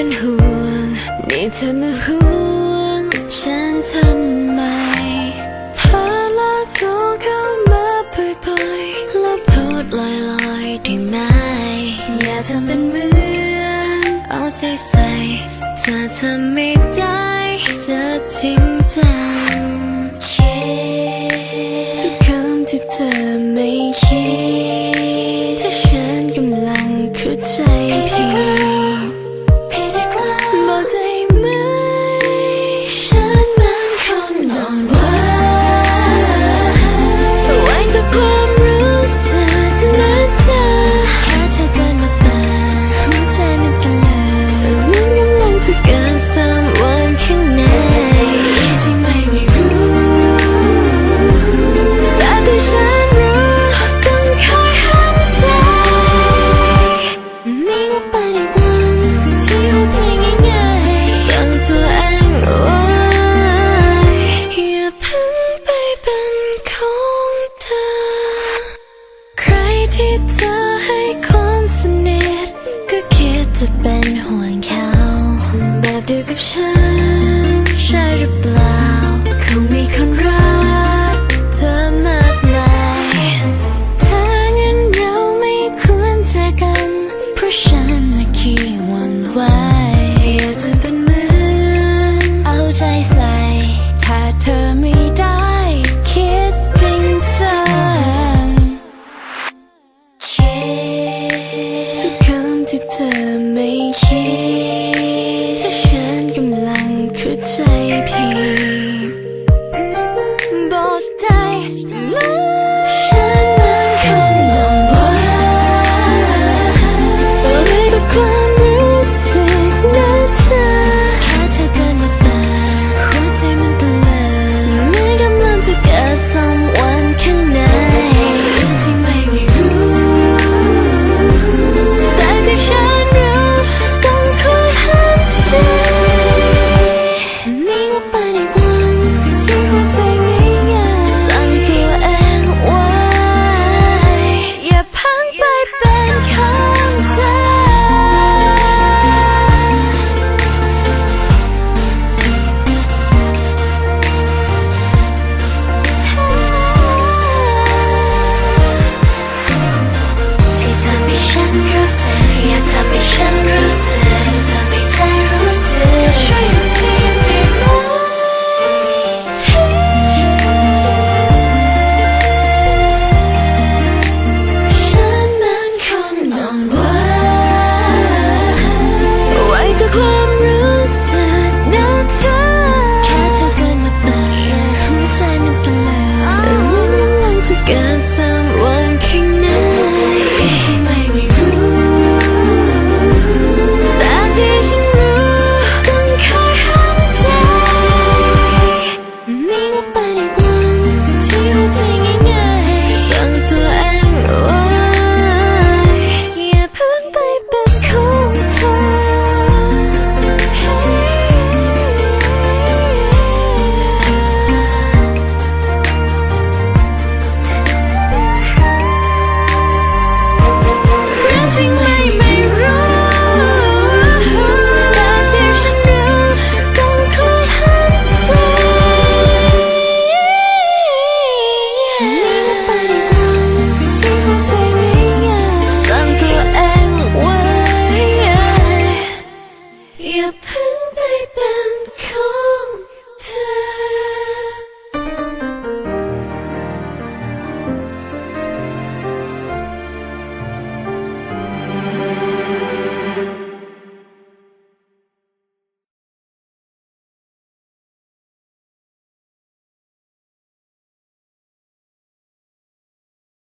ป็นห่วง นี่เธอมาห่วง ฉันทำไมถ้าลักตัวเข้ามาบ่อยๆแล้วพูดลอยๆได้ไหม อย่าทำเป็นเหมือนเอาใจใส่ เธอทำไม่ได้จะจริงใจ